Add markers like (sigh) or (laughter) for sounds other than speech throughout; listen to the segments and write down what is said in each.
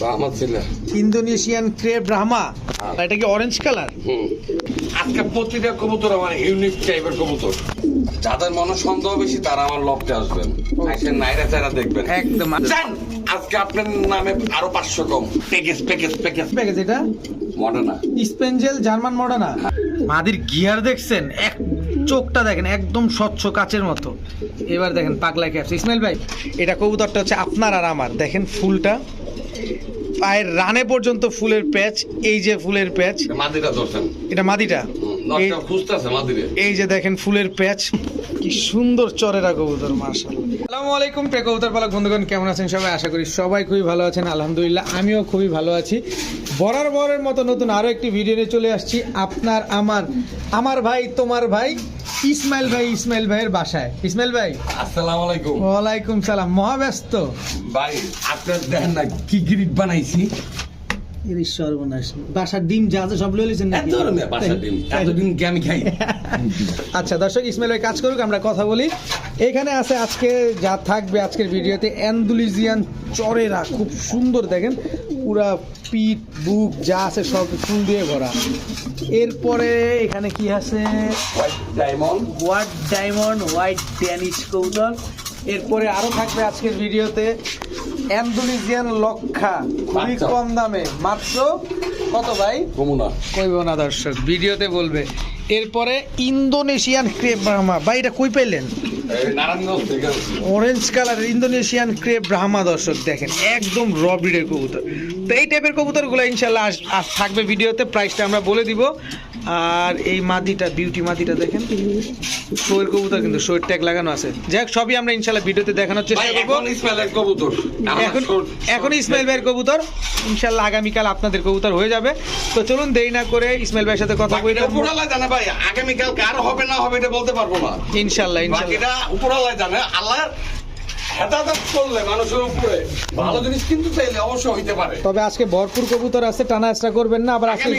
বা আমার ছেলে। Indonesian crepe Brahma. হ্যাঁ। এটা কি অরেঞ্জ কালার আজকে প্রতিটা কবুতর আমার ইউনিক টাইপের কবুতর। যাদের মনে সন্দেহ বেশি তারা আমার লকতে আসবেন। আসেন নাইরা চাইরা দেখবেন। একদম। জান আজকে আপনার নামে আরও পাঁচশো কম। প্যাকেজ প্যাকেজ প্যাকেজ প্যাকেজ এটা? মডার্না স্পেঞ্জেল জার্মান মডার্না মাদির গিয়ার দেখছেন? এক চোখটা দেখেন একদম স্বচ্ছ কাচের মতো। এবার দেখেন পাগলা ক্যাপস। ইসমাইল ভাই এটা কবুতরটা হচ্ছে আপনার আর আমার। দেখেন ফুলটা। পায়ের রানে পর্যন্ত ফুলের প্যাচ এই যে ফুলের প্যাচ মাদিরা ধরছেন। এটা মাদিটা। এই- যে দেখেন ফুলের প্যাচ কি সুন্দর চরেরা কবুতর মার্শাল্লাহ আসসালামু আলাইকুম প্রে কবুতর পালক বন্ধুগণ কেমন আছেন সবাই? আশা করি সবাই খুবই ভালো আছেন। আলহামদুলিল্লাহ আমিও খুবই ভালো আছি। বরার বরের মতো নতুন আরও একটি ভিডিও নিয়ে চলে আসছি। আপনার আমার আমার ভাই তোমার ভাই ইসমাইল ভাই ইসমাইল ভাইয়ের বাসায়। ইসমাইল ভাই। আসসালাম আলাইকুম। ওয়ালাইকুম সালাম। মহাব্যস্ত। ভাই আপনার দেখেন না কি গ্রিড বানাইছি। এর সর্বনাশ বাসার ডিম যা আছে সব লয়ে লিছেন এত রকমের বাসার ডিম এতদিন কি আমি খাই। (laughs) আচ্ছা দর্শক ইসমাইল ভাই কাজ করুক আমরা কথা বলি। এখানে আছে আজকে যা থাকবে আজকের ভিডিওতে অ্যান্ডুলিজিয়ান চরেরা। খুব সুন্দর দেখেন। পুরা পিঠ বুক যা আছে সব ফুল দিয়ে ভরা। এরপরে এখানে কি আছে? White diamond white diamond white Danish কৌতল এরপরে আরও থাকবে আজকের ভিডিওতে অ্যান্ডুলিজিয়ান লক্ষা খুবই কম দামে। মাত্র কত ভাই? কমুনা। কইব না দর্শক ভিডিওতে বলবে। এরপরে ইন্দোনেশিয়ান ক্রেপ ব্রাহ্মা। ভাই এটা কই পেলেন। Orange colour Indonesian crepe Brahma দর্শক দেখেন একদম র ব্রিডের কবুতর। তো এই টাইপের কবুতরগুলো ইনশাল্লাহ থাকবে ভিডিওতে প্রাইসটা আমরা বলে দিব। আর এই মাদিটা বিউটি মাদিটা দেখেন। শোয়ের কবুতর কিন্তু শোয়ের ট্যাগ লাগানো আছে। যাই হোক সবই আমরা ইনশাল্লাহ ভিডিওতে দেখানোর চেষ্টা করব। এখন ইসমাইলের কবুতর। এখন এখন ইসমাইল ভাইয়ের কবুতর। ইনশাল্লাহ আগামীকাল আপনাদের কবুতর হয়ে যাবে। তো চলুন দেরি না করে ইসমাইল ভাইয়ের সাথে কথা বলি উপরওয়ালা জানে ভাই আগামীকাল কার হবে না হবে এটা বলতে পারব না। ইনশাল্লাহ ইনশাল্লাহ। বাকিটা উপরওয়ালা জানে আল্লাহ হেদাদত করলে মানুষের উপরে ভালো জিনিস কিন্তু চাইলে অবশ্যই হইতে পারে। তবে আজকে ভরপুর কবুতর আছে টানা এক্সট্রা করবেন না আবার আজকে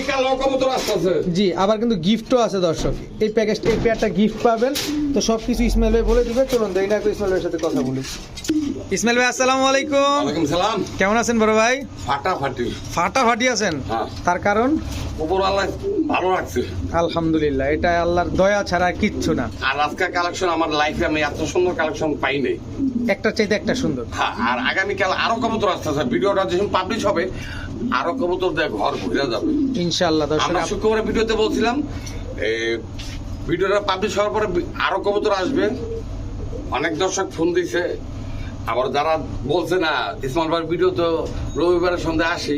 কবুতর আসতেছে। জি আবার কিন্তু গিফটও আছে দর্শক। এই প্যাকেজটা এই পেয়ারটা গিফট পাবেন। তো সব কিছু ইসমাইল ভাই বলে দিবে। চলুন দেরি না ইসমাইল ভাইয়ের সাথে কথা বলি। ইসমাইল ভাই আসসালামু আলাইকুম। ওয়ালাইকুম সালাম। কেমন আছেন বড় ভাই? ফাটাফাটি। ফাটাফাটি আছেন? হ্যাঁ। তার কারণ? উপরওয়ালা ভালো রাখছে আলহামদুলিল্লাহ এটা আল্লাহর দয়া ছাড়া আর কিচ্ছু না। আর আজকের কালেকশন আমার লাইফে আমি এত সুন্দর কালেকশন পাই নাই। একটা চাইতে একটা সুন্দর। হ্যাঁ আর আগামীকাল আরও কবুতর আসতেছে ভিডিওটা যখন পাবলিশ হবে আরও কবুতর দিয়ে ঘর ঘুরে যাবে। ইনশাআল্লাহ দর্শক আমরা আপ- ভিডিওতে বলছিলাম ভিডিওটা পাবলিশ হওয়ার পরে আরও আরও কবুতর আসবে। অনেক দর্শক ফোন দিছে। আবার যারা বলছে না ইসমাল ভাই ভিডিও তো রবিবারের সন্ধ্যে আসি,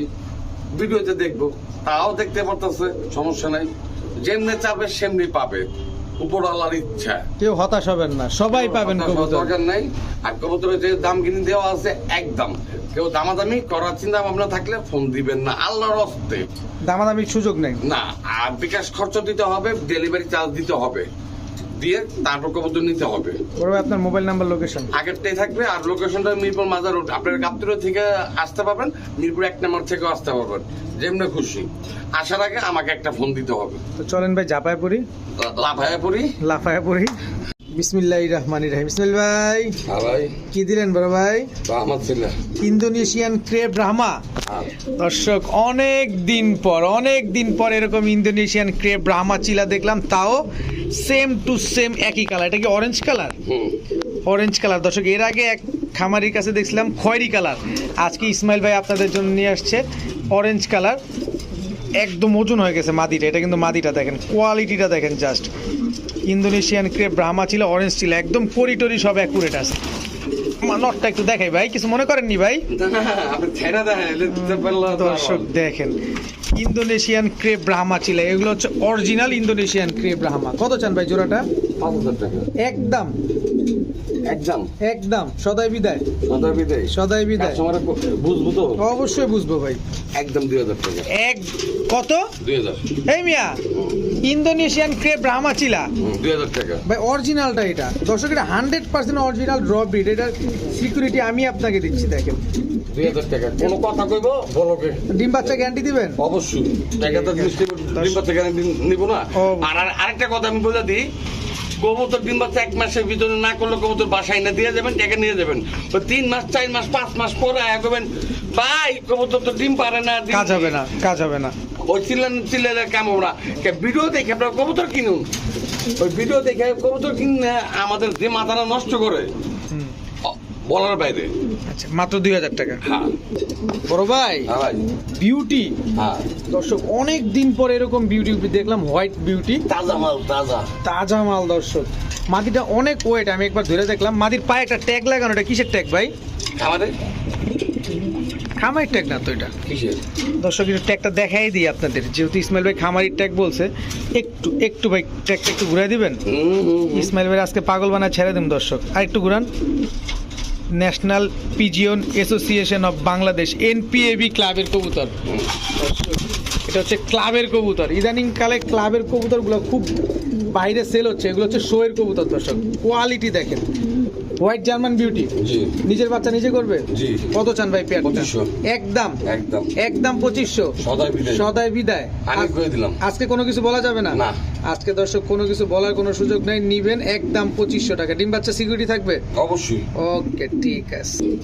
ভিডিওতে দেখব। তাও দেখতে পারতেছে, সমস্যা নাই। যেমনি চাপে সেমনি পাবে। উপরওয়ালার ইচ্ছা। কেউ হতাশ হবেন না সবাই পাবেন দরকার নাই। আর কবুতরের যে দাম কিনে দেওয়া আছে একদম। কেউ দামাদামি করার চিন্তা ভাবনা থাকলে ফোন দিবেন না আল্লাহর হস্তে। দামাদামির সুযোগ নেই। না আর বিকাশ খরচ দিতে হবে ডেলিভারি চার্জ দিতে হবে। দিয়ে তারপর কবুতর নিতে হবে। বড় আপনার মোবাইল নাম্বার লোকেশন আগেরটাই থাকবে আর লোকেশনটা মিরপুর মাজার রোড আপনার গাবতুরা থেকে আসতে পারবেন মিরপুর এক নম্বর থেকেও আসতে পারবেন যেমনি খুশি। আসার আগে আমাকে একটা ফোন দিতে হবে। তো চলেন ভাই জাপায় পড়ি লাফায় পড়ি লাফায় পড়ি বিসমিল্লাহ রহমান রাহিম। ইসমাইল ভাই হ্যাঁ ভাই। কি দিলেন বড় ভাই? বা ইন্দোনেশিয়ান ক্রেপ ব্রাহ্মা হ্যাঁ। দর্শক অনেক দিন পর অনেক দিন পর এরকম ইন্দোনেশিয়ান ক্রেপ ব্রাহ্মা চিলা দেখলাম তাও সেম টু সেম একই কালার এটা কি অরেঞ্জ কালার অরেঞ্জ কালার দর্শক এর আগে এক খামারির কাছে দেখছিলাম খয়েরি কালার আজকে ইসমাইল ভাই আপনাদের জন্য নিয়ে আসছে অরেঞ্জ কালার একদম ওজন হয়ে গেছে মাদিটা। এটা কিন্তু মাদিটা দেখেন কোয়ালিটিটা দেখেন জাস্ট ইন্দোনেশিয়ান ক্রেপ ব্রাহ্মা ছিল অরেঞ্জ ছিল একদম করিটরি সব অ্যাকুরেট আছে। নটটা একটু দেখাই ভাই কিছু মনে করেননি ভাই? দর্শক দেখেন ইন্দোনেশিয়ান ক্রেপ ব্রাহ্মা ছিল এগুলো হচ্ছে অরিজিনাল ইন্দোনেশিয়ান ক্রেপ ব্রাহ্মা। কত চান ভাই জোড়াটা? একদম। একদম। একদম। সদাই বিদায়। সদা বিদায়। সদাই বিদায়। বুঝব তো? অবশ্যই বুঝব ভাই। একদম দুই হাজার টাকা। এক কত? দুই হাজার। এই মিয়া ইন্দোনেশিয়ান ক্রেপ ব্রাহ্মা চিলা দুই হাজার টাকা। ভাই অরিজিনালটা এটা। দর্শক এটা হান্ড্রেড পার্সেন্ট অরিজিনাল ড্র ব্রিড এটার সিকিউরিটি আমি আপনাকে দিচ্ছি দেখেন। দুই হাজার টাকা। কোনো কথা কইবো? বলকে ডিম বাচ্চা গ্যারান্টি দিবেন? অবশ্যই। টাকা তো ডিম বাচ্চা গ্যারান্টি নিব না? আর- আরেকটা কথা আমি বলে দিই। কবুতর ডিম বাচ্চা এক মাসের ভিতরে না করলে কবুতর বাসায় না দিয়ে যাবেন ডেকে নিয়ে যাবেন। ওই তিন মাস চার মাস পাঁচ মাস পরে আয়া করবেন ভাই কবুতর তো ডিম পারে না কাজ হবে না কাজ হবে না। ওই চিল্লান চিল্লালে কাম না। কে ভিডিও দেখে আপনার কবুতর কিনুন। ওই ভিডিও দেখে কবুতর কিনে আমাদের যে মাথাটা নষ্ট করে বলার বাইরে। আচ্ছা মাত্র দুই হাজার টাকা। হ্যাঁ। বড় ভাই হ্যাঁ ভাই। বিউটি হ্যাঁ। দর্শক অনেক দিন পর এরকম বিউটি দেখলাম হোয়াইট বিউটি তাজা মাল তাজা। তাজা মাল দর্শক। মাদিটা অনেক ওয়েট আমি একবার ধরে দেখলাম। মাদির পায়ে একটা ট্যাগ লাগানো এটা কিসের ট্যাগ ভাই? আমাদের খামারির ট্যাগ না তো এটা? কিসের? দর্শক একটু ট্যাগটা দেখাই দিই আপনাদের। যেহেতু ইসমাইল ভাই খামারির ট্যাগ বলছে একটু একটু ভাই ট্যাগটা একটু ঘুরাই দিবেন। ইসমাইল ভাই আজকে পাগল বানা ছেড়ে দিন দর্শক। আর একটু ঘুরান। National pigeon association of Bangladesh, NPAB ক্লাবের কবুতর। এটা হচ্ছে ক্লাবের কবুতর। ইদানিংকালে ক্লাবের কবুতরগুলো খুব বাইরে সেল হচ্ছে। এগুলো হচ্ছে শোয়ের কবুতর, দর্শক। কোয়ালিটি দেখেন। হোয়াইট জার্মান বিউটি জি। নিজের বাচ্চা নিজে করবে? জি। কত চান ভাই পেয়ারটা? পঁচিশশো। একদম। একদম। একদম পঁচিশশো। সদাই বিদায়। সদাই বিদায়। আমি দিলাম। আজকে কোনো কিছু বলা যাবে না? না। আজকে দর্শক কোনো কিছু বলার কোনো সুযোগ নেই। নিবেন একদম পঁচিশশো টাকা। ডিম বাচ্চা সিকিউরিটি থাকবে? অবশ্যই। ওকে ঠিক আছে।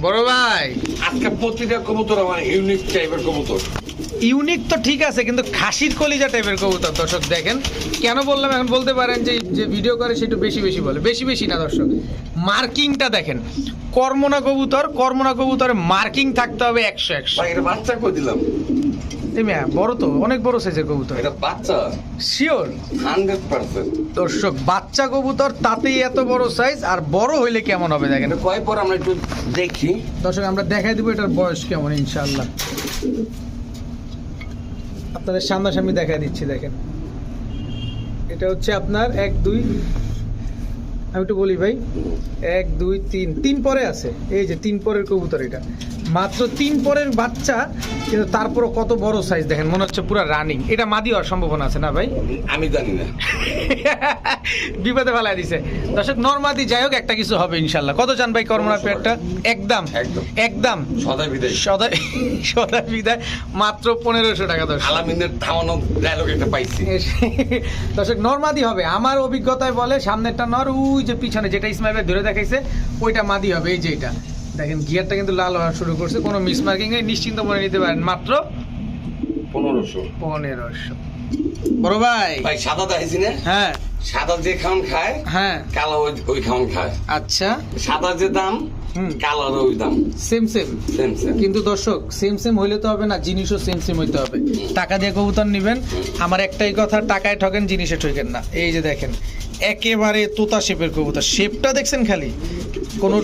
বড় ভাই। আজকে প্রতিটা কবুতর আমার ইউনিক টাইপের কবুতর। ইউনিক তো ঠিক আছে কিন্তু খাসির কলিজা টাইপের কবুতর দর্শক দেখেন। কেন বললাম এখন বলতে পারেন যে যে ভিডিও করে সেটা বেশি বেশি বলে। বেশি বেশি না দর্শক। মার্কিংটা দেখেন। কর্মনা কবুতর কর্মনা কবুতরে মার্কিং থাকতে হবে একশো একশো। বাচ্চা কই দিলাম? বড় তো অনেক বড় সাইজের কবুতর। এটা বাচ্চা? Sure hundred percent. দর্শক বাচ্চা কবুতর তাতেই এত বড় সাইজ আর বড় হইলে কেমন হবে দেখেন? কয় পর আমরা একটু দেখি। দর্শক আমরা দেখাই দিব এটার বয়স কেমন ইনশাআল্লাহ। আপনাদের সামনাসামনি দেখা দিচ্ছি, দেখেন। এটা হচ্ছে আপনার এক, দুই, আমি একটু বলি ভাই, এক, দুই, তিন তিন পরে আছে। এই যে তিন পরের কবুতর এটা। মাত্র তিন পরের বাচ্চা কিন্তু তারপরও কত বড় সাইজ দেখেন মনে হচ্ছে পুরো রানিং এটা মাদি হওয়ার সম্ভাবনা আছে না ভাই? আমি জানি না। (laughs) বিপদে ফেলাই দিছে। দর্শক নর্মাদি যাই হোক একটা কিছু হবে ইনশাল্লাহ। কত চান ভাই কর্মনা পেয়ারটা? একদম। একদম। একদম। সদাই বিদায়। সদাই সদাই বিদায়। মাত্র পনেরোশো টাকা দর্শক। আলামিনের থামানো ডায়লগ একটা পাইছি। (laughs) দর্শক নর্মাদি হবে। আমার অভিজ্ঞতায় বলে সামনেরটা নর ওই যে পিছনে যেটা ইসমাইল ভাই ধরে দেখাইছে ওইটা মাদি হবে এই যে এটা। দেখেন গিয়ারটা কিন্তু লাল হওয়া শুরু করছে কোনো মিসমার্কিং নেই নিশ্চিন্ত মনে নিতে পারেন। মাত্র পনেরোশো। পনেরোশো। বড় ভাই। ভাই সাদা না? হ্যাঁ। সাদা যে খায় হ্যাঁ। কালো ওই ওই খায়। আচ্ছা। সাদা যে দাম হুম। কালোর ওই দাম। সেম সেম সেম সেম কিন্তু দর্শক সেম সেম হইলে তো হবে না জিনিসও সেম সেম হইতে হবে। টাকা দিয়ে কবুতর নেবেন আমার একটাই কথা টাকায় ঠকেন জিনিসে ঠকেন না। এই যে দেখেন একেবারে তোতা শেপের কবুতর। শেপটা দেখছেন খালি? কোনো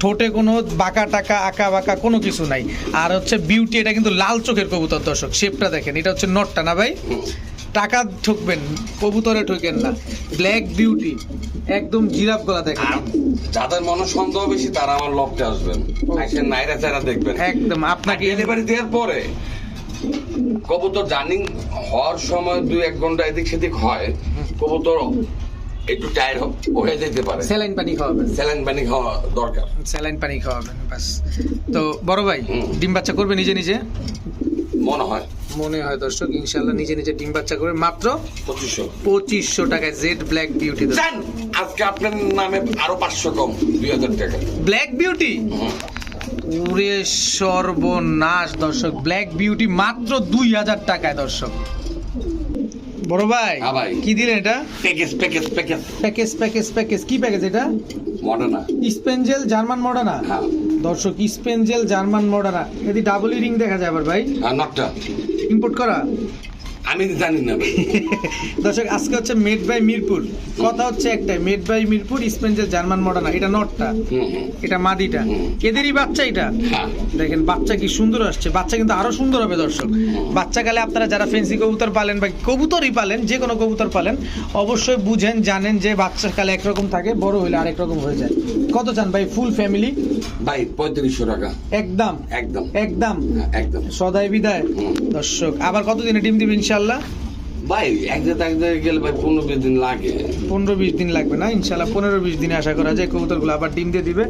ঠোঁটে কোনো বাঁকা টাকা আঁকা বাঁকা কোনো কিছু নাই। আর হচ্ছে বিউটি এটা কিন্তু লাল চোখের কবুতর দর্শক শেপটা দেখেন। এটা হচ্ছে নটটা না ভাই? টাকা ঠকবেন কবুতরে ঠকেন না। ব্ল্যাক বিউটি একদম জিরাফ গলা দেখেন। যাদের মনে সন্দেহ বেশি তারা আমার লকটে আসবেন। আসে নাইরা চাইরা দেখবেন। একদম আপনাকে আপনাকে ডেলিভারি দেওয়ার পরে কবুতর জার্নিং হওয়ার সময় দুই এক ঘণ্টা এদিক সেদিক হয়। কবুতর একটু টায়ার হয়ে যেতে পারে। স্যালাইন পানি খাওয়াবেন। স্যালাইন পানি খাওয়া দরকার। স্যালাইন পানি খাওয়াবেন বাস তো বড় ভাই ডিম বাচ্চা করবে নিজে নিজে? মনে হয়। মনে হয় দর্শক ইনশাল্লাহ নিজে নিজে ডিম বাচ্চা করবে। মাত্র পঁচিশশো। পঁচিশশো টাকায় জেড ব্ল্যাক বিউটি জান আজকে আপনার নামে আরও পাঁচশো কম দুই হাজার টাকা। Black beauty. সর্বনাশ দর্শক ব্ল্যাক বিউটি মাত্র দুই হাজার টাকায় দর্শক। বড় ভাই হ্যাঁ ভাই। কি দিলেন এটা? Package package package package package package কি প্যাকেজ এটা? মডার্না স্পেনজেল জার্মান হ্যাঁ। দর্শক স্পেনজেল জার্মান মডার্না যদি ডাবল রিং দেখা যায় আবার ভাই। নটটা ইম্পোর্ট করা? আমি জানি না (laughs) দর্শক আজকে হচ্ছে মেড বাই মিরপুর কথা হচ্ছে একটাই made by Mirpur spangle German Modena এটা নটটা। এটা মাদিটা। এদেরই বাচ্চা এটা। হ্যাঁ। দেখেন বাচ্চা কি সুন্দর আসছে বাচ্চা কিন্তু আরও সুন্দর হবে দর্শক। বাচ্চাকালে আপনারা যারা ফেন্সি কবুতর পালেন বা কবুতরই পালেন যে কোনো কবুতর পালেন অবশ্যই বুঝেন জানেন যে বাচ্চাকালে একরকম থাকে বড় হইলে আরেক রকম হয়ে যায়। কত চান ভাই ফুল ফ্যামিলি ভাই পঁয়ত্রিশশো টাকা। একদম। একদম। একদম। হ্যাঁ, একদম। সদাই বিদায়। দর্শক আবার কতদিনে ডিম দিবে ইনশাল্লাহ ভাই এক জায়গায় এক জায়গায় গেলে ভাই পনেরো বিশ দিন লাগে। পনেরো বিশ দিন লাগবে না? ইনশাল্লাহ পনেরো বিশ দিনে আশা করা যায় কবুতরগুলো আবার ডিম দিয়ে দিবে।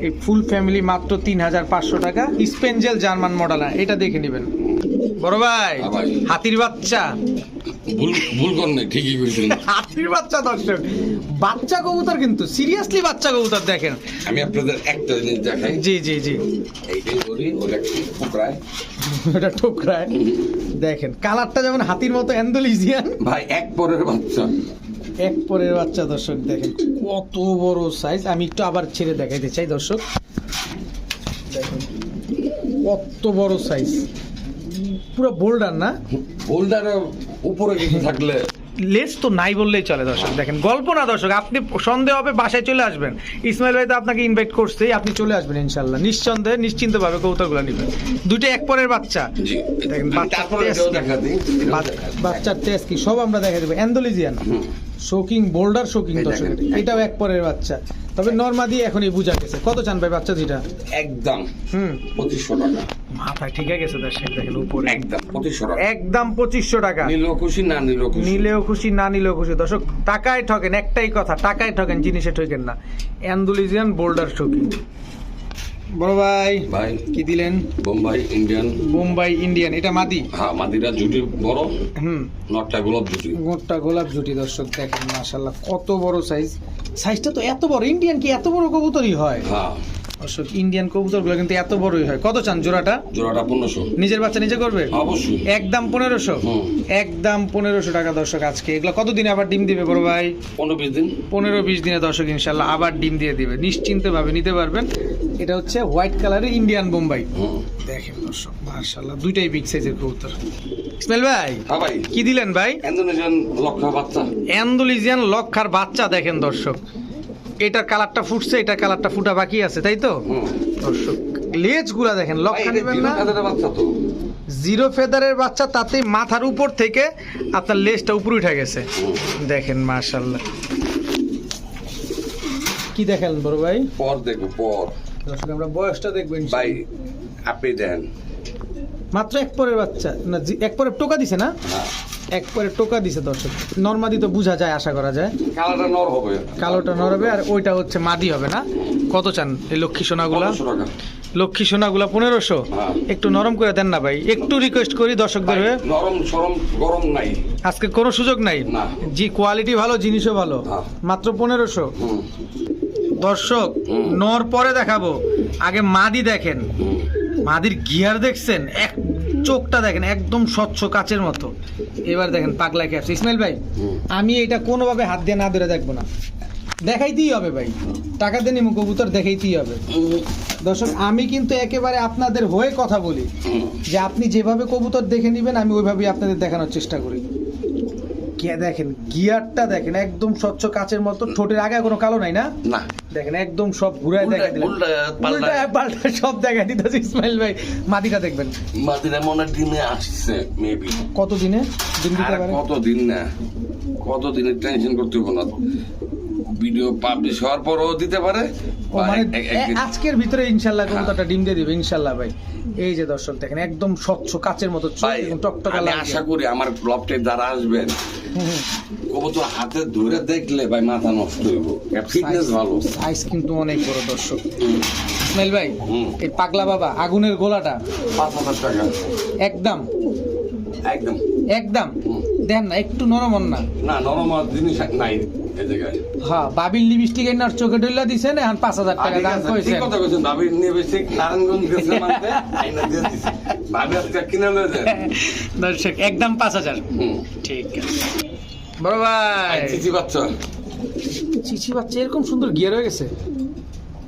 এই ফুল ফ্যামিলি মাত্র তিন হাজার পাঁচশো টাকা। স্পেঞ্জেল জার্মান মডেল এটা দেখে নেবেন। বড় হ্যাঁ ভাই। হাতির বাচ্চা। ভুল কর নাই ঠিকই কইছেন (laughs) হাতির বাচ্চা দর্শক। বাচ্চা কবুতর কিন্তু সিরিয়াসলি বাচ্চা কবুতর দেখেন। আমি আপনাদের একটা জিনিস দেখাই। জি জি জি। এইটাই ওটা (laughs) ওটা দেখেন কালারটা যেমন হাতির মতো অ্যান্ডোলিজিয়ান। ভাই এক পরের বাচ্চা। এক পরের বাচ্চা দর্শক দেখেন কত বড় সাইজ আমি একটু আবার ছেড়ে দেখাইতে চাই দর্শক। দেখেন কত বড় সাইজ পুরো বোল্ডার না? বোল্ডারের উপরে কিছু থাকলে লেস তো নাই বললেই চলে দর্শক। দেখেন গল্প না দর্শক আপনি সন্দেহ হবে বাসায় চলে আসবেন। ইসমাইল ভাই তো আপনাকে ইনভাইট করছেই আপনি চলে আসবেন ইনশাল্লাহ। নিঃসন্দেহে নিশ্চিন্ত ভাবে কবুতরগুলো নেবেন। দুটো এক পরের বাচ্চা। জি দেখেন। বাচ্চার টেস্ট কি? সব আমরা দেখা দেবো। অ্যান্ডোলিজিয়ান। শোকিং বোল্ডার শোকিং দর্শক। এটাও এক পরের বাচ্চা। তবে নর্মাদি এখনই বুঝা গেছে। কত চান ভাই বাচ্চা দুইটা? একদম। হুম। পঁচিশশো টাকা মাথায় ঠিক গেছে দর্শক দেখেন উপরে। একদম পঁচিশশো টাকা। একদম পঁচিশশো টাকা। নিলেও খুশি না নিলেও খুশি। নিলেও খুশি না নিলেও খুশি। দর্শক টাকায় ঠকেন একটাই কথা টাকায় ঠকেন জিনিসে ঠকেন না। অ্যান্ডুলিজিয়ান বোল্ডার শোকিং বড় ভাই ভাই। কি দিলেন? বোম্বাই ইন্ডিয়ান বোম্বাই ইন্ডিয়ান এটা মাদি? হ্যাঁ মাদিরা জুটি বড়। হুম। নটটা গোলাপ জুটি। গোটটা গোলাপ জুটি দর্শক দেখেন মাশাল্লাহ কত বড় সাইজ সাইজটা তো এত বড় ইন্ডিয়ান কি এত বড় কবুতরই হয়? হ্যাঁ। দর্শক ইন্ডিয়ান কবুতরগুলো কিন্তু এত বড়ই হয়। কত চান জোড়াটা? জোড়াটা পনেরোশো। নিজের বাচ্চা নিজে করবে? অবশ্যই। একদম পনেরোশো? হুম। একদম পনেরোশো টাকা দর্শক আজকে। এগুলো কতদিনে আবার ডিম দিবে বড় ভাই? পনেরো বিশ দিন। পনেরো বিশ দিনে দর্শক ইনশাল্লাহ আবার ডিম দিয়ে দিবে। নিশ্চিন্তে ভাবে নিতে পারবেন। এটা হচ্ছে হোয়াইট কালারের ইন্ডিয়ান বোম্বাই। দেখেন দর্শক মার্শাল্লাহ দুইটাই বিগ সাইজের কবুতর। ইসমাইল ভাই হ্যাঁ ভাই। কি দিলেন ভাই? ইন্দোনেশিয়ান লক্ষা বাচ্চা। অ্যান্ডোলিজিয়ান লক্ষার বাচ্চা দেখেন দর্শক। এটার কালারটা ফুটছে এটার কালারটা ফুটা বাকি আছে তাই তো? হুম। দর্শক লেজগুলা দেখেন ভাই, লক্ষা নেবেন না। বাচ্চা জিরো ফেদারের বাচ্চা তাতে মাথার উপর থেকে আপনার লেজটা উপরে উঠে গেছে। দেখেন মাশাল্লাহ কি দেখেন বড় ভাই? পর দেখব পর। দর্শক আমরা বয়সটা দেখবেন ভাই আপনি দেন। মাত্র এক পরের বাচ্চা না এক পরের টোকা দিছে না। এক পরের টোকা দিছে দর্শক। নর্মাদি তো বোঝা যায় আশা করা যায়। কালারটা নর হবে। কালোটা নরবে আর ওইটা হচ্ছে মাদি হবে না? কত চান এই লক্ষ্মী সোনাগুলা? লক্ষ্মী সোনাগুলা পনেরোশো? হ্যাঁ। একটু নরম করে দেন না ভাই। একটু রিকোয়েস্ট করি দর্শকদের হয়ে। নরম সরম গরম নাই। আজকে কোনো সুযোগ নাই। জি কোয়ালিটি ভালো জিনিসও ভালো। হ্যাঁ। মাত্র পনেরোশো। দর্শক নর পরে দেখাবো। আগে মাদি দেখেন। মাদির গিয়ার দেখছেন? এক চোখটা দেখেন একদম স্বচ্ছ কাচের মতো। এবার দেখেন পাগলা ক্যাপস ইসমাইল ভাই আমি এটা কোনোভাবে হাত দিয়ে না ধরে দেখব না। দেখাইতেই হবে ভাই। টাকা দিয়ে নিমু কবুতর দেখাইতেই হবে। দর্শক আমি কিন্তু একেবারে আপনাদের হয়ে কথা বলি। যে আপনি যেভাবে কবুতর দেখে নেবেন আমি ওইভাবেই আপনাদের দেখানোর চেষ্টা করি। দেখেন গিয়ারটা দেখেন একদম স্বচ্ছ কাচের মতো ঠোঁটের আগে কোনো কালো নাই না? না। দেখেন একদম সব ঘুরায় দেখা দিলেন। উল্টা পাল্টা। সব দেখা দিতেছে ইসমাইল ভাই। মাটিটা দেখবেন। মাটিটা মনে দিনে আসছে মেবি কত দিনে দিন দিতে পারে? কত দিন না? কত দিনের টেনশন করতে হবে না। ভিডিও পাবলিশ হওয়ার পরও দিতে পারে? মানে আজকের ভিতরে ইনশাল্লাহ হ্যাঁ। কবুতরটা ডিম দিয়ে দিবে ইনশাল্লাহ ভাই। এই যে দর্শক দেখেন একদম স্বচ্ছ কাচের মতো টকটকা আমি লাগে আশা করি আমার ব্লগটে যারা আসবেন কবুতর হাতে ধরে দেখলে ভাই মাথা নষ্ট হইব। ফিটনেস ভালো। সাইজ কিন্তু অনেক বড় দর্শক। ইসমাইল ভাই এই পাগলা বাবা আগুনের গোলাটা। পাঁচ হাজার টাকা। একদম। একদম। একদম। দেন না একটু নরম না। না নরম জিনিস নাই এই জায়গায়। হ্যাঁ বাবির লিপস্টিক এর চোখে ডইলা দিছেন এখন পাঁচ হাজার আর টাকা ঠিক দাম আছে, ঠিক কথা কইছেন ভাবি নিয়ে নারায়ণগঞ্জ গেছে মানতে আইনা দিয়ে দিছে। ভাবি আজকে কিনে লয়ে যায়। দর্শক একদম পাঁচ হাজার। হুম। ঠিক আছে। বড় ভাই। চিচি বাচ্চা। চিচি বাচ্চা এরকম সুন্দর গিয়ার হয়ে গেছে।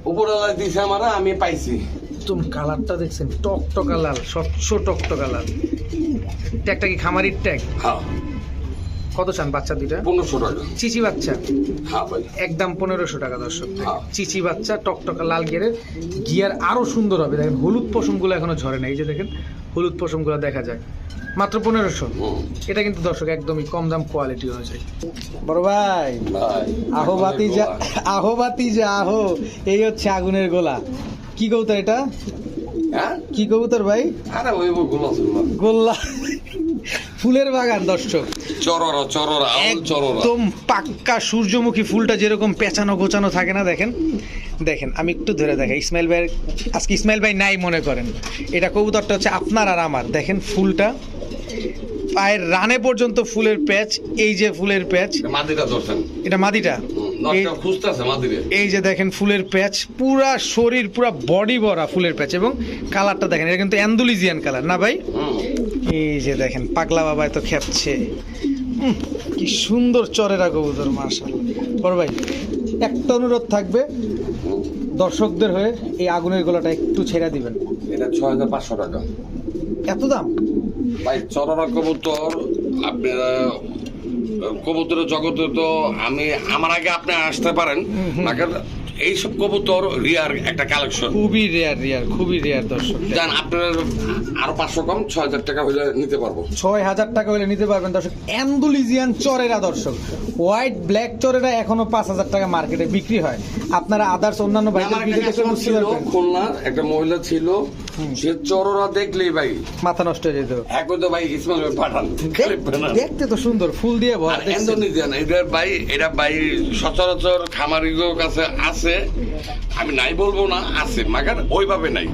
উপরওয়ালা দিছে আমারা আমি পাইছি। একদম কালারটা দেখছেন টকটকা লাল স্বচ্ছ টকটকা লাল। ট্যাগটা কি খামারির ট্যাগ? হ্যাঁ। কত চান বাচ্চা দুইটা? পনেরোশো টাকা। চিচি বাচ্চা? হ্যাঁ ভাই। একদম পনেরোশো টাকা দর্শক হ্যাঁ। চিচি বাচ্চা টকটকা লাল গিয়ারের। গিয়ার আরও সুন্দর হবে। দেখেন হলুদ পশমগুলো এখনও ঝরে না এই যে দেখেন হলুদ পশমগুলো দেখা যায়। মাত্র পনেরোশো। এটা কিন্তু দর্শক একদমই কম দাম কোয়ালিটি অনুযায়ী বড় ভাই ভাই আহো বাতি যা আহো বাতি যা আহো। এই হচ্ছে আগুনের গোলা। কি কবুতর এটা? হ্যাঁ? কি কবুতর ভাই? আরে ওই গোল্লা ফুলের বাগান দর্শক। চররা চররা একদম পাক্কা সূর্যমুখী ফুলটা যেরকম পেঁচানো গোছানো থাকে না দেখেন? দেখেন আমি একটু ধরে দেখাই। ইসমাইল ভাই আজকে ইসমাইল ভাই নাই মনে করেন। এটা কবুতরটা হচ্ছে আপনার আর আমার। দেখেন ফুলটা। পায়ের রানে পর্যন্ত ফুলের প্যাচ এই যে ফুলের প্যাচ। মাদিটা এটা মাদিটা? এই যে দেখেন ফুলের প্যাচ পুরা শরীর পুরা বডি ভরা ফুলের প্যাচ এবং কালারটা দেখেন এটা কিন্তু অ্যান্ডুলিজিয়ান কালার না ভাই? এই যে দেখেন পাগলা বাবায় তো খেপছে। কি সুন্দর চরেরা কবুতর মার্শাল বড় ভাই একটা অনুরোধ থাকবে দর্শকদের হয়ে এই আগুনের গলাটা একটু ছেড়ে দিবেন। এটা ছয় হাজার পাঁচশো টাকা। এত দাম? ভাই চররা কবুতর আপনারা কবুতরের জগতে তো আমি আমার আগে আপনি আসতে পারেন। এইসব কবুতর রিয়ার একটা কালেকশন খুবই রেয়ার রেয়ার খুবই রেয়ার দর্শক। জান আপনার আরও পাঁচশো কম ছয় হাজার টাকা হলে নিতে পারব। ছয় হাজার টাকা হলে নিতে পারবেন দর্শক অ্যান্ডুলিজিয়ান চরেরা দর্শক। হোয়াইট ব্ল্যাক চরেরা এখনও পাঁচ হাজার টাকা মার্কেটে বিক্রি হয়। আপনারা আদার্স অন্যান্য ভাইদের ভিডিও দেখে বুঝতে পারবেন খুলনার একটা মহিলা ছিল সে চররা দেখলেই ভাই মাথা নষ্ট হয়ে যেত। এখন তো ভাই ইসমাইল পাঠান। দেখতে তো সুন্দর ফুল দিয়ে ভর ইন্দোনেশিয়ান এটা ভাই এটা ভাই সচরাচর খামারিগুলোর কাছে আছে আমি নাই বলব না আছে মাগার ওইভাবে নাই।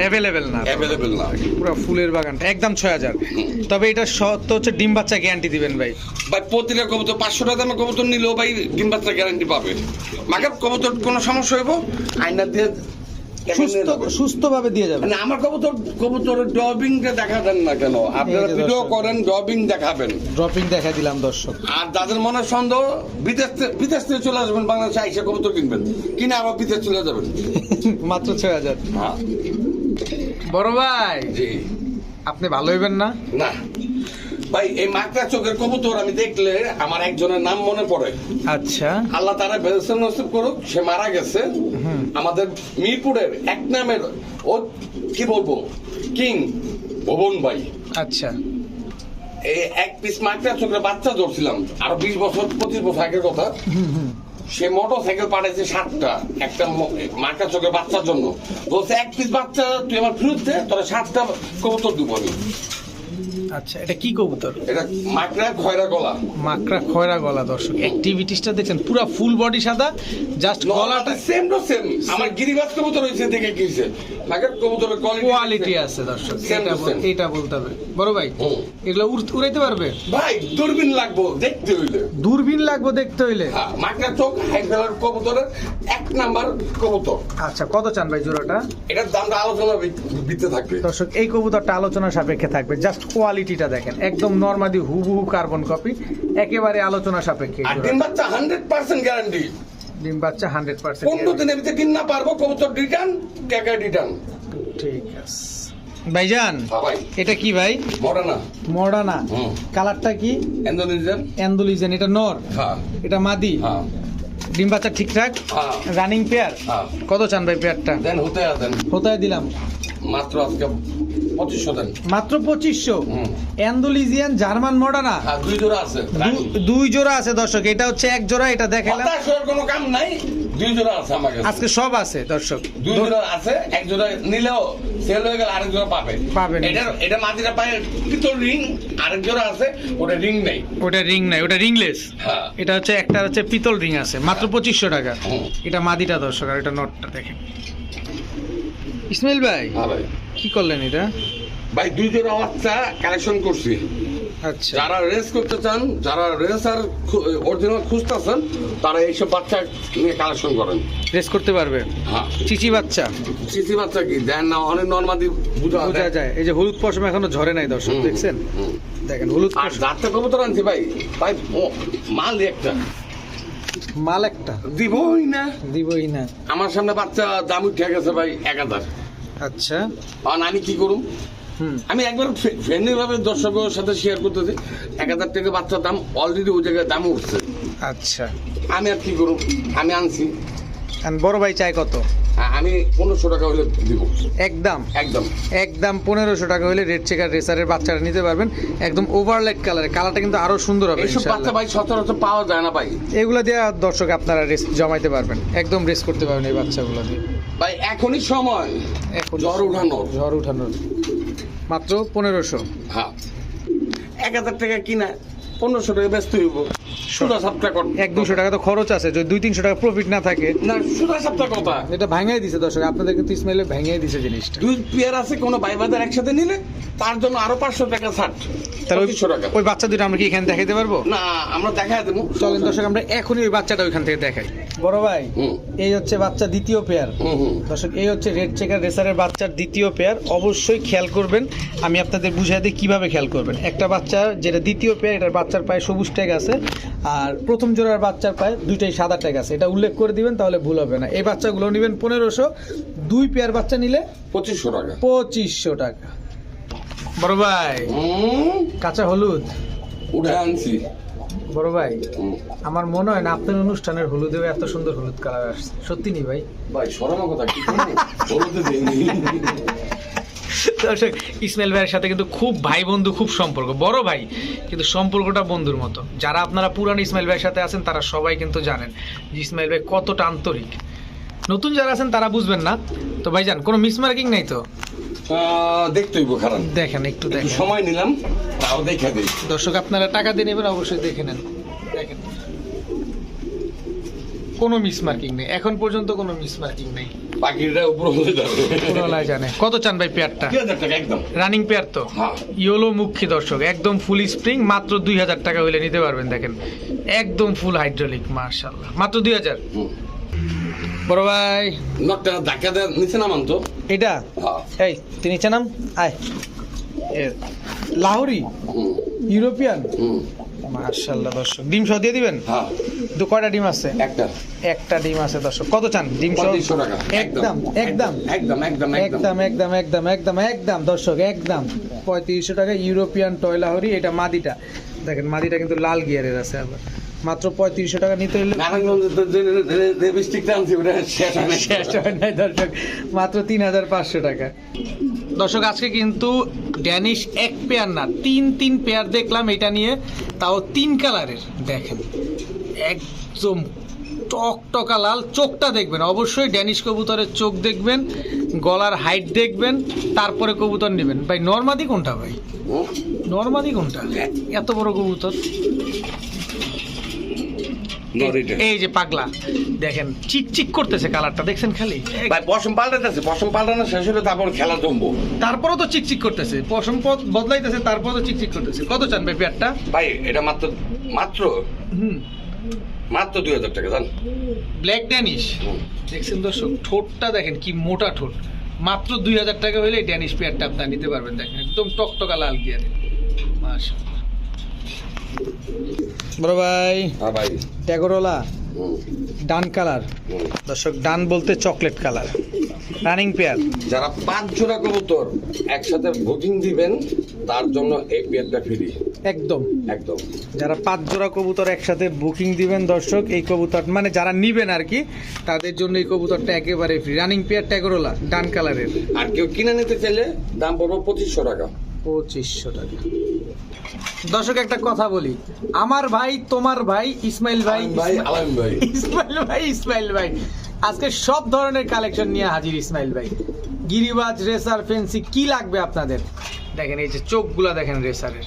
অ্যাভেলেবেল না। অ্যাভেলেবেল না। পুরো ফুলের বাগানটা একদম ছয় হাজার। তবে এটা সত্য হচ্ছে ডিম বাচ্চা গ্যারান্টি দিবেন ভাই। ভাই প্রতিটা কবুতর পাঁচশো টাকা দামে কবুতর নিলেও ভাই ডিম বাচ্চা গ্যারান্টি পাবে। মাগার কবুতর কোনো সমস্যা হইব? আয়না দিয়ে সুস্থ সুস্থভাবে দিয়ে যাবেন। মানে আমার কবুতর কবুতরের ডবিংটা দেখা দেন না কেন? আপনারা ভিডিও করেন ডবিং দেখাবেন। ড্রপিং দেখা দিলাম দর্শক। আর যাদের মনে সন্দেহ বিদেশ থেকে- বিদেশ থেকে চলে আসবেন বাংলাদেশে আইসা কবুতর কিনবেন। কিনে আবার বিদেশ চলে যাবেন। (laughs) মাত্র ছয় হাজার। হ্যাঁ। বড় ভাই জি। আপনি ভালো হইবেন না? না। ভাই এই মাকড়া চোখের কবুতর আমি দেখলে আমার একজনের নাম মনে পড়ে। আচ্ছা। আল্লাহ তারা বেলসেন নসিব করুক সে মারা গেছে। আমাদের মিরপুরের এক নামের ও কি বলব কিং ভবন ভাই। আচ্ছা। এই এক পিস মাকড়া চোখের বাচ্চা ধরছিলাম আরও বিশ বছর পঁচিশ বছর আগের কথা। সে মোটর সাইকেল পাঠাইছে সাতটা একটা মার্কা চোখের বাচ্চার জন্য। বলছে এক পিস বাচ্চা তুই আমার ফেরত দে তোরা সাতটা কবুতর দিব আমি। আচ্ছা এটা কি কবুতর? এটা মাকড়া খয়রা গলা। মাকড়া খয়রা গলা দর্শক। অ্যাক্টিভিটিসটা দেখছেন পুরো ফুল বডি সাদা জাস্ট গলাটা সেম টু সেম আমার গিরিবাজ কবুতর হয়েছে দেখে মাকড়া কবুতরের কোয়ালিটি আছে দর্শক। এটা বলতে হবে। বড় ভাই এগুলো উড়াইতে পারবে? ভাই দূরবীন লাগবো দেখতে হইলে। দূরবীন লাগবে দেখতে হইলে? হ্যাঁ মাকড়া চোখ হাইফেলার কবুতরের এক নাম্বার কবুতর। আচ্ছা কত চান ভাই জোড়াটা? এটার দামটা আলোচনা ভিত্তিতে থাকবে। দর্শক এই কবুতরটা আলোচনা সাপেক্ষে থাকবে জাস্ট কোয়ালিটিটা দেখেন একদম নর্মালি হুবহু কার্বন কপি একেবারে আলোচনা সাপেক্ষে আর ডিম বাচ্চা হান্ড্রেড পার্সেন্ট গ্যারান্টি ডিম বাচ্চা হান্ড্রেড পার্সেন্ট পনেরো দিনের ভিতরে কিন পারব কবুতর রিটার্ন টাকা রিটার্ন ঠিক আছে। ভাইজান হ্যাঁ ভাই। এটা কি ভাই? মরে না মডানা কালারটা কি? ইন্দোনেশিয়ান অ্যান্ডুলিজেন এটা নর। হ্যাঁ। এটা মাদি। হ্যাঁ। ডিম বাচ্চা ঠিকঠাক? হ্যাঁ। রানিং পেয়ার হ্যাঁ। কত চান ভাই পেয়ারটা দেন হতে দেন। কোথায় দিলাম। মাত্র আজকে পঁচিশশো দেন। মাত্র পঁচিশশো? হুম। জার্মান মডানা দুই জোড়া আছে দুই জোড়া আছে দর্শক এটা হচ্ছে এক জোড়া এটা দেখালাম কোনো কাম নাই দুই জোড়া আছে আমার কাছে। আজকে সব আছে দর্শক। দুই জোড়া আছে এক জোড়া নিলেও সেল হয়ে গেলে আরেক জোড়া পাবে। পাবেন। এটা এটা মাটিটা পায় পিতল রিং আরেক জোড়া আছে ওটা রিং নেই। ওটা রিং নাই ওটা রিংলেস এটা হচ্ছে একটা হচ্ছে পিতল রিং আছে মাত্র পঁচিশশো টাকা। এটা মাদিটা দর্শক আর এটা নটটা দেখেন। ইসমাইল ভাই হ্যাঁ ভাই। কি করলেন এটা? ভাই দুই জোড়া বাচ্চা কালেকশন করছি। আচ্ছা। যারা রেস করতে চান যারা রেস আর অরিজিনাল খুঁজতেছেন তারা এইসব বাচ্চা নিয়ে কালেকশন করেন। রেস করতে পারবে? হ্যাঁ। চিচি বাচ্চা? সিসি বাচ্চা কি? দেন না অনেক নর্মাদি বুঝা বোঝা যায়। এই যে হলুদ পশম এখনও ঝরে নাই দর্শক দেখছেন? দেখেন হলুদ আর যাত্রা কবুতর আনছি ভাই। ভাই মাল একটা। মাল একটা। দিবই না। দিবই না। আমার সামনে বাচ্চা দাম উঠে গেছে ভাই এক হাজার। আচ্ছা। আর আমি কি করুম? আমি একবার ফ্রেন্ডলি ভাবে দর্শকের সাথে শেয়ার করতেছি। এক হাজার টাকা বাচ্চার দাম অলরেডি ওই জায়গায় দাম উঠছে। আচ্ছা। আমি আর কি করুম? আমি আনছি। বড় ভাই চাই কত? আমি পনেরোশো টাকা হলে দিব। একদম। একদম। একদম পনেরোশো টাকা হলে রেড চেকার রেসারের বাচ্চাটা নিতে পারবেন। একদম ওভারলাইট কালারের কালারটা কিন্তু আরও সুন্দর হবে এইসব বাচ্চা। ভাই সচরাচর পাওয়া যায় না ভাই। এগুলো দিয়ে আর দর্শক আপনারা রেস জমাইতে পারবেন। একদম রেস করতে পারবেন এই বাচ্চাগুলো দিয়ে। ভাই এখনই সময়। এখন জ্বর উঠানোর। ঝড় উঠানোর। মাত্র পনেরোশো। হ্যাঁ। এক হাজার টাকা কিনা পনেরোশো টাকা ব্যস্ত হইব। সুদা সাপটা কর এক দুশো টাকা তো খরচ আছে যদি দুই তিনশো টাকা প্রফিট না থাকে। না সুদা সাপটা কথা এটা ভাঙাই দিছে দর্শক আপনাদের কিন্তু ইসমাইলে ভেঙে দিছে জিনিসটা। দুই পেয়ার আছে কোনো একসাথে নিলে তার জন্য আরও পাঁচশো টাকা ছাড়। তাহলে ওই- টাকা। ওই বাচ্চা দুটো আমরা কি এখানে দেখাইতে পারব? না আমরা দেখা দেবো। চলেন দর্শক আমরা এখনই ওই বাচ্চাটা ওইখান থেকে দেখাই। বড় ভাই এই হচ্ছে বাচ্চা দ্বিতীয় পেয়ার। দর্শক এই হচ্ছে রেড চেকার রেসারের বাচ্চার দ্বিতীয় পেয়ার। অবশ্যই খেয়াল করবেন আমি আপনাদের বুঝাই দিই কীভাবে খেয়াল করবেন। একটা বাচ্চা যেটা দ্বিতীয় পেয়ার এটার বাচ্চার পায়ে সবুজ ট্যাগ আছে। আর প্রথম জোড়ার বাচ্চার পায়ে দুইটাই সাদা ট্যাগ আছে। এটা উল্লেখ করে দিবেন তাহলে ভুল হবে না। এই বাচ্চাগুলো নেবেন পনেরোশো। দুই পেয়ার বাচ্চা নিলে পঁচিশশো টাকা। পঁচিশশো টাকা। বড় ভাই কাঁচা হলুদ? উঠে আনছি। বড় ভাই আমার মনে হয় না আপনার অনুষ্ঠানের হলুদেও এত সুন্দর হলুদ কালার আসছে। সত্যি নি ভাই? ভাই সরানো কথা কি? দেয়নি (laughs) দর্শক ইসমাইল ভাইয়ের সাথে কিন্তু খুব ভাই বন্ধু খুব সম্পর্ক বড় ভাই কিন্তু সম্পর্কটা বন্ধুর মতো। যারা আপনারা পুরান ইসমাইল ভাইয়ের সাথে আছেন তারা সবাই কিন্তু জানেন যে ইসমাইল ভাই কতটা আন্তরিক। নতুন যারা আছেন তারা বুঝবেন না। তো ভাইজান কোনো মিসমার্কিং নাই তো? আহ, দেখতে খারাপ। দেখেন একটু একটু দেখেন। সময় নিলাম তাও দেখা দিই। দর্শক আপনারা টাকা দিয়ে নেবেন অবশ্যই দেখে নেন দেখেন কোনো মিসমার্কিং নেই। এখন পর্যন্ত কোনো মিসমার্কিং নেই। বাকিটা উপরে হলে যাবে। পুরোলাই জানে। কত চান ভাই পেয়ারটা? একদম। রানিং পেয়ার তো? হ্যাঁ। ইয়োলো মুখী দর্শক একদম ফুল স্প্রিং মাত্র দুই হাজার টাকা হইলে নিতে পারবেন দেখেন। একদম ফুল হাইড্রোলিক মার্শাল্লাহ মাত্র দুই হাজার? বড় ভাই। নটটা ধাক্কা দেওয়ার নিচে নামান তো। এটা? হ্যাঁ। এই তুই নিচে নাম? আয়। লাহোরি? ইউরোপিয়ান? হুম মার্শাল্লাহ দর্শক। ডিম সহ দিয়ে দিবেন? হ্যাঁ। দু কয়টা ডিম আছে? একটা। একটা ডিম আছে দর্শক। কত চান? ডিম সহ? পঁয়ত্রিশশো টাকা। একদম একদম। একদম। একদম একদম একদম। একদম একদম একদম দর্শক একদম। পঁয়ত্রিশশো টাকা ইউরোপিয়ান টয়লাহরি এটা মাদিটা। দেখেন মাদিটা কিন্তু লাল গিয়ারের আছে আবার। মাত্র পঁয়ত্রিশশো টাকা নিতে হলে শেষ হয় হয় দর্শক। মাত্র তিন হাজার পাঁচশো টাকা। দর্শক আজকে কিন্তু ড্যানিশ এক পেয়ার না তিন তিন পেয়ার দেখলাম এটা নিয়ে তাও তিন কালারের দেখেন একদম টকটকা লাল চোখটা দেখবেন অবশ্যই ড্যানিশ কবুতরের চোখ দেখবেন গলার হাইট দেখবেন তারপরে কবুতর নেবেন ভাই নর্মাদি কোনটা ভাই? নর্মাদি কোনটা এত বড় কবুতর। এই যে পাগলা দেখেন চিকচিক করতেছে কালারটা দেখছেন খালি? ভাই পশম পাল্টাতেছে পশম পাল্টানো শেষ হলে তারপর খেলা জমবো। তারপরও তো চিকচিক করতেছে পশম পথ বদলাইতেছে তারপরও তো চিকচিক করতেছে। কত চান ভাই পেয়ারটা? ভাই এটা মাত্র মাত্র? হুম। মাত্র দুই হাজার টাকা জান? Black Danish. দেখছেন দর্শক ঠোঁটটা দেখেন কি মোটা ঠোঁট। মাত্র দুই হাজার টাকা হলে ড্যানিশ পেয়ারটা আপনার নিতে পারবেন দেখেন একদম টকটকা লাল গিয়ারে মাশাআল্লাহ। বড় ভাই। হ্যাঁ ভাই। ট্যাগরোলা ডান কালার। দর্শক ডান বলতে চকলেট কালার। Running pair. যারা পাঁচ জোড়া কবুতর একসাথে বুকিং দিবেন তার জন্য এই পেয়ারটা ফ্রি একদম। একদম। যারা পাঁচ জোড়া কবুতর একসাথে বুকিং দিবেন দর্শক এই কবুতর মানে যারা নিবেন আর কি তাদের জন্য এই কবুতরটা একেবারে ফ্রি রানিং পেয়ার ট্যাগরোলা ডান কালারের। আর কেউ কিনে নিতে চাইলে দাম পড়বে পঁচিশশো টাকা। পঁচিশশো টাকা। দর্শক একটা কথা বলি। আমার ভাই তোমার ভাই ইসমাইল ভাই ইসমাইল ভাই। ইসমাইল ভাই আজকে সব ধরনের কালেকশন নিয়ে হাজির ইসমাইল ভাই। গিরিবাজ রেসার ফেন্সি কি লাগবে আপনাদের? দেখেন এই যে চোখগুলা দেখেন রেসারের।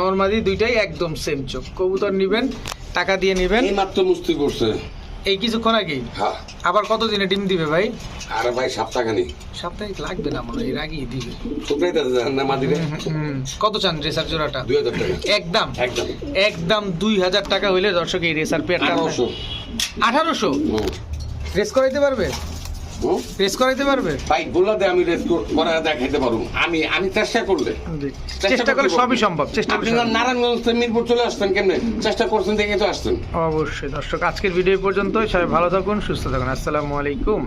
নর্মালি দুইটাই একদম সেম চোখ। কবুতর নিবেন টাকা দিয়ে নেবেন। এই মাত্র মুস্তি করছে এই কিছুক্ষণ আগেই? হ্যাঁ। আবার কত দিনে ডিম দিবে ভাই? আরে ভাই সপ্তাহখানি। সাপ্তাহিক লাগবে না মনে হয় এর আগেই দিবে। শুকনাই দাদা জানেন না হুম, কত চান রেসার জোড়াটা? দুই হাজার টাকা। একদম? একদম। একদম দুই হাজার টাকা হইলে দর্শক এই রেসার পেয়ারটা আঠারোশো। রেস করাইতে পারবে? রেস করাইতে পারবে? ভাই বললাতে আমি রেস্ট করে দেখাইতে পারব। আমি আমি চেষ্টা করলে। চেষ্টা করলে সবই সম্ভব চেষ্টা আপনি নারায়ণগঞ্জ থেকে মিরপুর চলে আসতেন কেমনে? চেষ্টা করছেন দেখে তো আসতেন অবশ্যই দর্শক আজকের ভিডিও পর্যন্ত সবাই ভালো থাকুন সুস্থ থাকুন। আসসালামু আলাইকুম।